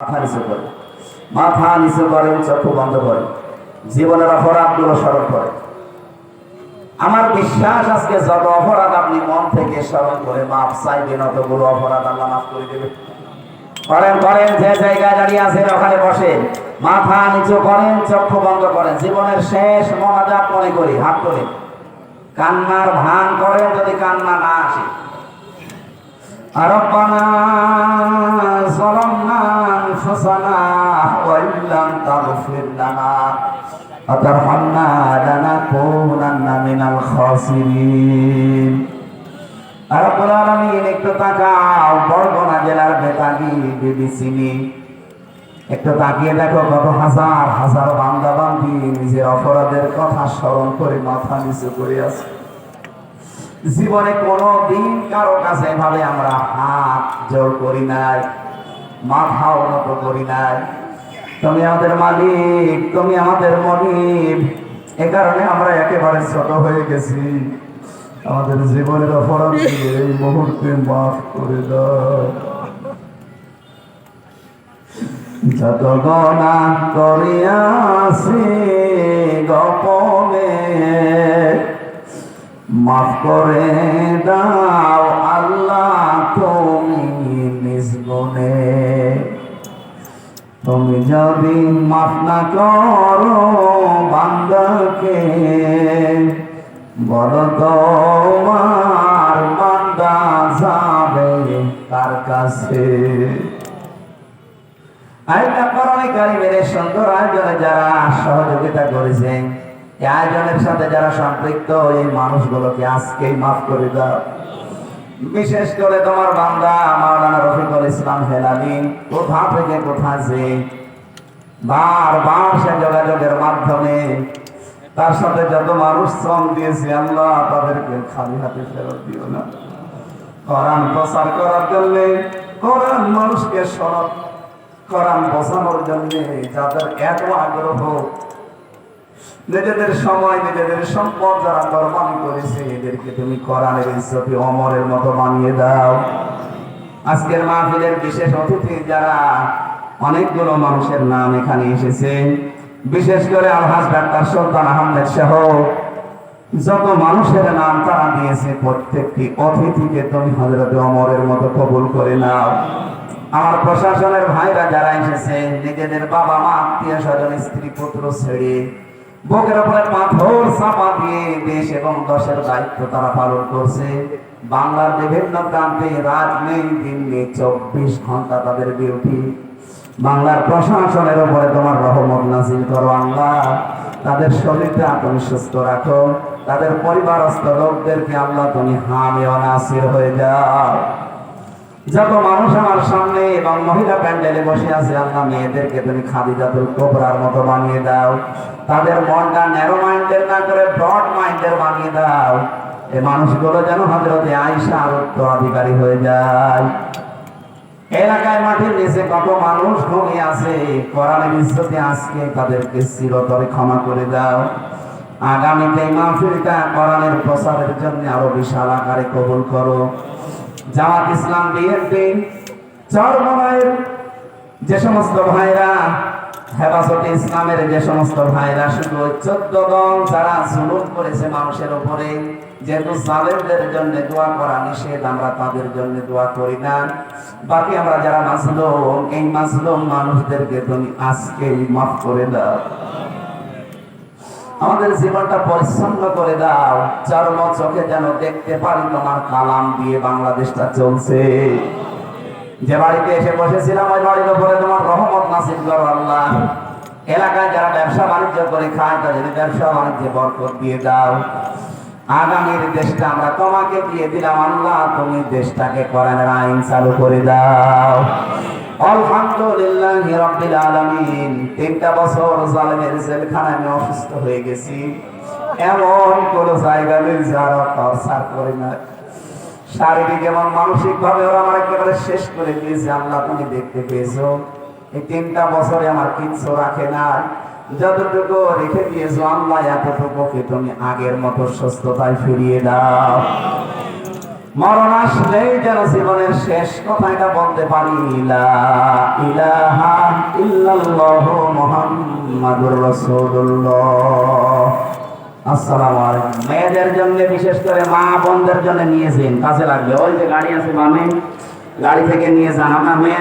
মাথা নিচু করে। মাথা নিচু করেন চক্ষু বন্ধ করে। জীবনের অপরাধগুলো স্মরণ করে। আমার বিশ্বাস আজকে যত অপরাধ আপনি মন থেকে স্মরণ করে মাপ চাইবেন অতগুলো অপরাধ আল্লাহ মাফ করে দেবে। করেন করেন, যে জায়গায় দাঁড়িয়ে আছেন, ওখানে বসেন। মাথা নিচু করেন চক্ষু বন্ধ করেন। জীবনের শেষ মনাজাত মনে করি, হাত তোলে কান্নার ভান করেন যদি কান্না না আসে। ربنا ظلمنا أنفسنا وإن لم تغفر لنا وترحمنا لنكونن من الخاسرين রব্বুল আলামিন একটু তাকাও বরগুনা জেলার বেতাগি বিবিসিনি একটু তাকিয়ে দেখো কত হাজার হাজার বান্দা বান্দি নিজের অপরাধের কথা স্মরণ করে মাথা নিচু করে আছে জীবনে কোনো দিন কারও কাছে এভাবে আমরা হাত জোর করি নাই মাথা উন্নত করি নাই। তুমি আমাদের মালিক, তুমি আমাদের মনিব, এ কারণে আমরা একেবারে ছোট হয়ে গেছি। আমাদের জীবনের অপরাধ এই মুহূর্তে মাফ করে দাও। যত গণা করিয়াছি মাফ করে দাও আল্লাহ, তুমি নিজ গুণে। তুমি যদি মাফ না করো বান্দাকে, বলো তোমার বান্দা যাবে তার কাছে? আরেকটা করণে কারিমের সুন্দর আয়োজনে যারা সহযোগিতা করেছেন আয়োজনের সাথে যারা সম্পৃক্ত, এই মানুষগুলোকে আজকেই মাফ করে দাও। বিশেষ করে তোমার বান্দা, মাওলানা রফিকুল ইসলাম হেলালি, কোথা থেকে কোথা যে? বারবার সে যোগাযোগের মাধ্যমে তার সাথে যত মানুষ শ্রম দিয়েছে আল্লাহ, তাদেরকে খালি হাতে ফেরত দিও না। কোরআন প্রচার করার জন্য, কোরআন মানুষকে সরব কোরআন বোঝানোর জন্য যাদের এত আগ্রহ নিজেদের সময়, নিজেদের সম্পদ যারা কোরবানি করেছে, এদেরকে তুমি কোরআনের ইজ্জতি অমরের মতো বানিয়ে দাও। আজকের মাহফিলের বিশেষ অতিথি যারা অনেকগুলো মানুষের নাম এখানে এসেছে। বিশেষ করে আলহাজ ডাক্তার সুলতান আহমেদ সহ যত মানুষের নাম তারা দিয়েছে, প্রত্যেকটি অতিথিকে তুমি হজরত অমরের মতো কবুল করে নাও। আমার প্রশাসনের ভাইরা যারা এসেছে, নিজেদের বাবা মা আত্মীয় স্বজন স্ত্রী পুত্র ছেড়ে বুকের উপরে পাথর চাপা দিয়ে দেশ এবং দশের দায়িত্ব তারা পালন করছে। বাংলার বিভিন্ন প্রান্তে রাত নেই, দিন নেই, চব্বিশ ঘণ্টা তাদের ডিউটি। বাংলার প্রশাসনের উপরে তোমার রহমত নাজিল করো আল্লাহ। তাদের শরীরটা তুমি সুস্থ রাখো। তাদের পরিবারস্থ লোকদেরকে আল্লাহ তুমি হামে অনাসির হয়ে যাও। যত মানুষ আমার সামনে এবং মহিলা প্যান্ডেলে বসে আছে, আল্লাহ মেয়েদেরকে তুমি খাদিজাতুল কোবরার মতো বানিয়ে দাও। তাদের মনটা ন্যারো মাইন্ডের না করে ব্রড মাইন্ডের বানিয়ে দাও। এই মানুষগুলো যেন হজরতে আইসা উত্তরাধিকারী হয়ে যায়। এলাকায় মাটির নিচে কত মানুষ ঘুমিয়ে আছে কোরআনের ইজ্জতে আজকে তাদেরকে চিরতরে ক্ষমা করে দাও। আগামীতে মাহফিলটা কোরআনের প্রসারের জন্য আরও বিশাল আকারে কবুল করো। জামাত ইসলাম বিএনপি চরমনায়ের যে সমস্ত ভাইরা, হেফাজতে ইসলামের যে সমস্ত ভাইরা, শুধু চোদ্দ দল যারা জুলুম করেছে মানুষের উপরে, যেহেতু জালেমদের জন্য দোয়া করা নিষেধ, আমরা তাদের জন্য দোয়া করি না। বাকি আমরা যারা মাজলুম, এই মাজলুম মানুষদেরকে তুমি আজকেই মাফ করে দাও। আমাদের জীবনটা পরিচ্ছন্ন করে দাও। চর্ম চোখে যেন দেখতে পারি তোমার কালাম দিয়ে বাংলাদেশটা চলছে। যে বাড়িতে এসে বসেছিলাম, ওই বাড়ির উপরে তোমার রহমত নাসিব করো আল্লাহ। এলাকায় যারা ব্যবসা বাণিজ্য করে খায়, তাদের ব্যবসা বাণিজ্যে বরকত দিয়ে দাও। আগামীর দেশটা আমরা তোমাকে দিয়ে দিলাম আল্লাহ, তুমি দেশটাকে কোরআনের আইন চালু করে দাও। রাব্বিল আলামিন, তিনটা বছর জেলখানায় আমি অসুস্থ হয়ে গেছি। এমন কোন জায়গা নেই যারা করে না। শারীরিক এবং মানসিক ভাবে ওরা আমার একেবারে শেষ করে দিয়েছে, আল্লাহ তুমি দেখতে পেয়েছ। এই তিনটা বছরে আমার কিচ্ছু রাখে না যতটুকু রেখে দিয়েছ, আল্লাহ এতটুকুকে তুমি আগের মতো সুস্থতায় ফিরিয়ে দাও। মরণ আসলেই যেন জীবনের শেষ কথাটা বলতে পারি মুহাম্মাদুর রাসূলুল্লাহ। আসসালামু আলাইকুম। মেয়েদের জন্য, বিশেষ করে মা বোনদের জন্য নিয়েছেন কাছে লাগবে। ওই যে গাড়ি আছে বামে, গাড়ি থেকে নিয়ে যান। আপনার মেয়ে